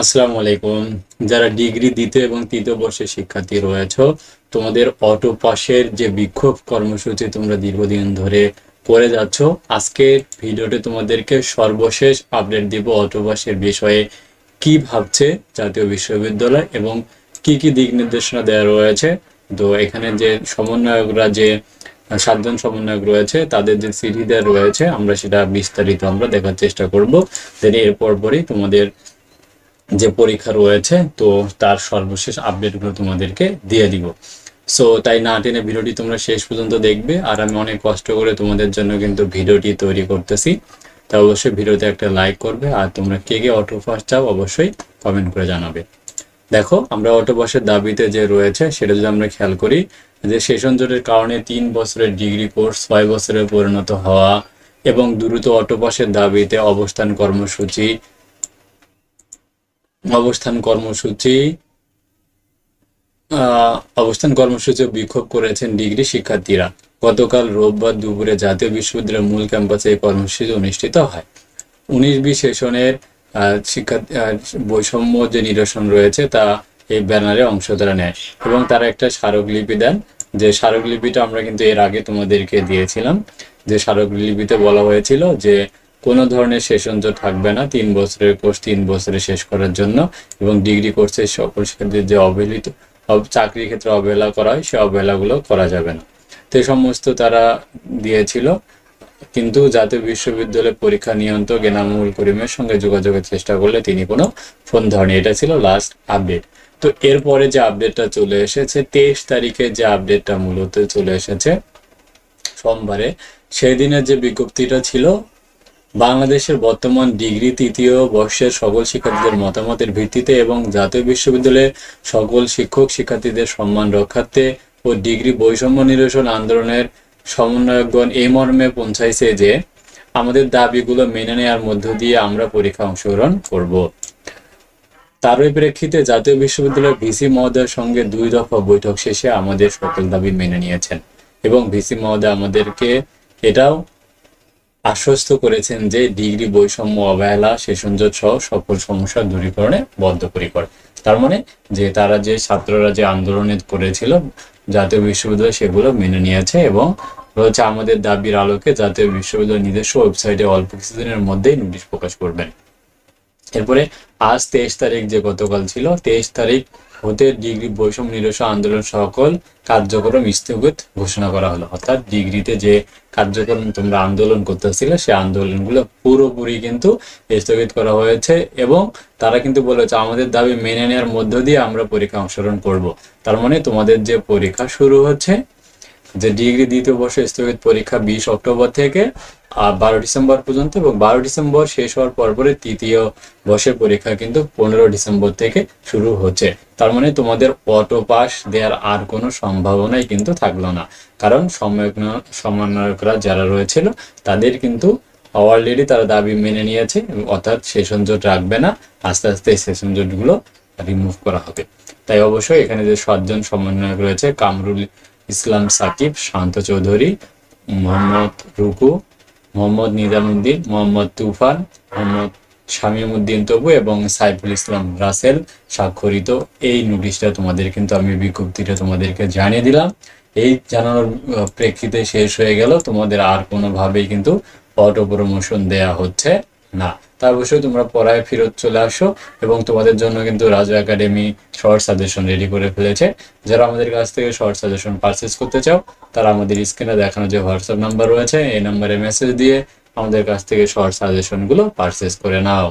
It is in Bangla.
আসসালামু আলাইকুম। যারা ডিগ্রি দ্বিতীয় এবং তৃতীয় বর্ষের শিক্ষার্থী রয়েছে, তোমাদের অটো পাসের যে বিক্ষোভ কর্মসূচি তোমরা দীর্ঘদিন ধরে করে যাচ্ছ, আজকের ভিডিওতে তোমাদেরকে সর্বশেষ আপডেট দিব অটো পাসের বিষয়ে, কি ভাবছে জাতীয় বিশ্ববিদ্যালয় এবং কি কি দিক নির্দেশনা দেওয়া রয়েছে। তো এখানে যে সমন্বয়করা যে, সাতজন সমন্বয়ক রয়েছে, তাদের যে দেওয়া রয়েছে, আমরা সেটা বিস্তারিত আমরা দেখার চেষ্টা করব। দেন এরপর পরই তোমাদের যে পরীক্ষা রয়েছে, তো তার সর্বশেষ আপডেটগুলো তোমাদেরকে দিয়ে দিব। সো তাই না টেনে ভিডিওটি তোমরা শেষ পর্যন্ত দেখবে, আর আমি অনেক কষ্ট করে তোমাদের জন্য কিন্তু ভিডিওটি তৈরি করতেছি। তা অবশ্যই ভিডিওতে একটা লাইক করবে, আর তোমরা কে কে অটো ফার্স্ট চাও অবশ্যই কমেন্ট করে জানাবে। দেখো, আমরা অটো পাসের দাবিতে যে রয়েছে, সেটা যদি আমরা খেয়াল করি, যে সেশন জোটের কারণে তিন বছরের ডিগ্রি কোর্স ছয় বছরে পরিণত হওয়া এবং দ্রুত অটো পাসের দাবিতে অবস্থান কর্মসূচি অবস্থান কর্মসূচি অবস্থান কর্মসূচি বিক্ষোভ করেছেন ডিগ্রি শিক্ষার্থীরা। গতকাল রোববার দুপুরে জাতীয় বিশ্ববিদ্যালয়ের মূল ক্যাম্পাসে এই কর্মসূচি অনুষ্ঠিত হয়। উনিশ বি সেশনের শিক্ষা বৈষম্য যে নিরসন রয়েছে তা এই ব্যানারে অংশ তারা নেয় এবং তারা একটা স্মারকলিপি দেন। যে স্মারকলিপিটা আমরা কিন্তু এর আগে তোমাদেরকে দিয়েছিলাম। যে স্মারকলিপিতে বলা হয়েছিল যে কোনো ধরনের সেশন তো থাকবে না, তিন বছরের কোর্স তিন বছরে শেষ করার জন্য এবং ডিগ্রি কোর্সের সকল শিক্ষার্থীদের যে অবহেলিত, অব- চাকরির ক্ষেত্রে অবহেলা করা হয়, সে অবহেলাগুলো করা যাবে না। তো সমস্ত তারা দিয়েছিল, কিন্তু জাতীয় বিশ্ববিদ্যালয়ের পরীক্ষা নিয়ন্ত্রক এনামুল করিমের সঙ্গে যোগাযোগের চেষ্টা করলে তিনি কোনো ফোন ধরেনি এটা ছিল লাস্ট আপডেট তো এরপরে যে আপডেটটা চলে এসেছে, তেইশ তারিখে যে আপডেটটা মূলত চলে এসেছে, সোমবারে সেই দিনের যে বিজ্ঞপ্তিটা ছিল বাংলাদেশের বর্তমান ডিগ্রি তৃতীয় বর্ষের সকল শিক্ষার্থীদের মতামতের ভিত্তিতে এবং জাতীয় বিশ্ববিদ্যালয়ের সকল শিক্ষক শিক্ষার্থীদের সম্মান রক্ষার্থে ও ডিগ্রি বৈষম্য নিরসন আন্দোলনের সমন্বয়কগণ এই মর্মে পৌঁছাইছে যে, আমাদের দাবিগুলো মেনে নেওয়ার মধ্য দিয়ে আমরা পরীক্ষা অংশগ্রহণ করব। তারই প্রেক্ষিতে জাতীয় বিশ্ববিদ্যালয়ের ভিসি মহোদয়ের সঙ্গে দুই দফা বৈঠক শেষে আমাদের সকল দাবি মেনে নিয়েছেন এবং ভিসি মহোদয় আমাদেরকে এটাও আশ্বস্ত করেছেন যে ডিগ্রি বৈষম্য অবহেলা, সেশনজট সহ সকল সমস্যা দূরীকরণে বদ্ধপরিকর। তার মানে যে তারা যে ছাত্ররা যে আন্দোলনে করেছিল, জাতীয় বিশ্ববিদ্যালয় সেগুলো মেনে নিয়েছে এবং হচ্ছে আমাদের দাবির আলোকে জাতীয় বিশ্ববিদ্যালয় নিজস্ব ওয়েবসাইটে অল্প কিছুদিনের মধ্যেই নোটিশ প্রকাশ করবেন। এরপরে আজ তেইশ তারিখ যে গতকাল ছিল, তেইশ তারিখ হতে ডিগ্রি বৈষম্য নিরসন আন্দোলন সকল কার্যক্রম স্থগিত ঘোষণা করা হলো। অর্থাৎ ডিগ্রিতে যে কার্যক্রম তোমরা আন্দোলন করতেছিলে, সে আন্দোলনগুলো পুরোপুরি কিন্তু স্থগিত করা হয়েছে এবং তারা কিন্তু বলেছে, আমাদের দাবি মেনে নেওয়ার মধ্য দিয়ে আমরা পরীক্ষা অংশগ্রহণ করব। তার মানে তোমাদের যে পরীক্ষা শুরু হচ্ছে যে ডিগ্রি দ্বিতীয় বর্ষ স্থগিত পরীক্ষা বিশ অক্টোবর থেকে, আর বারো ডিসেম্বর পর্যন্ত, এবং বারো ডিসেম্বর শেষ হওয়ার পর পরে তৃতীয় বর্ষের পরীক্ষা কিন্তু পনেরো ডিসেম্বর থেকে শুরু হচ্ছে। তার মানে তোমাদের অটো পাস দেওয়ার আর কোনো সম্ভাবনাই কিন্তু থাকল না। কারণ সমন্বয়ক সমন্বয়করা যারা রয়েছিল, তাদের কিন্তু অলরেডি তারা দাবি মেনে নিয়েছে অর্থাৎ সেশন জোট রাখবে না, আস্তে আস্তে সেশন জোটগুলো রিমুভ করা হবে। তাই অবশ্যই এখানে যে সাতজন সমন্বয়ক রয়েছে, কামরুল ইসলাম সাকিব, শান্ত চৌধুরী, মোহাম্মদ রুকু, মোহাম্মদ নিজামুদ্দিন, মোহাম্মদ তুফান, মোহাম্মদ শামীমউদ্দিন তবু এবং সাইফুল ইসলাম রাসেল স্বাক্ষরিত এই নোটিশটা তোমাদের কিন্তু আমি বিজ্ঞপ্তিটা তোমাদেরকে জানিয়ে দিলাম। এই জানানোর প্রেক্ষিতে শেষ হয়ে গেল। তোমাদের আর কোনোভাবেই কিন্তু অটো প্রমোশন দেয়া হচ্ছে। না। তার অবশ্যই তোমরা পড়ায় ফেরত চলে আসো এবং তোমাদের জন্য কিন্তু Raju academy short suggestion ready করে ফেলেছে। যারা আমাদের কাছ থেকে শর্ট সাজেশন পারচেস করতে চাও, তারা আমাদের স্ক্রিনে দেখানো যে হোয়াটসঅ্যাপ নাম্বার রয়েছে, এই নাম্বারে মেসেজ দিয়ে আমাদের কাছ থেকে শর্ট সাজেশনগুলো পারচেস করে নাও।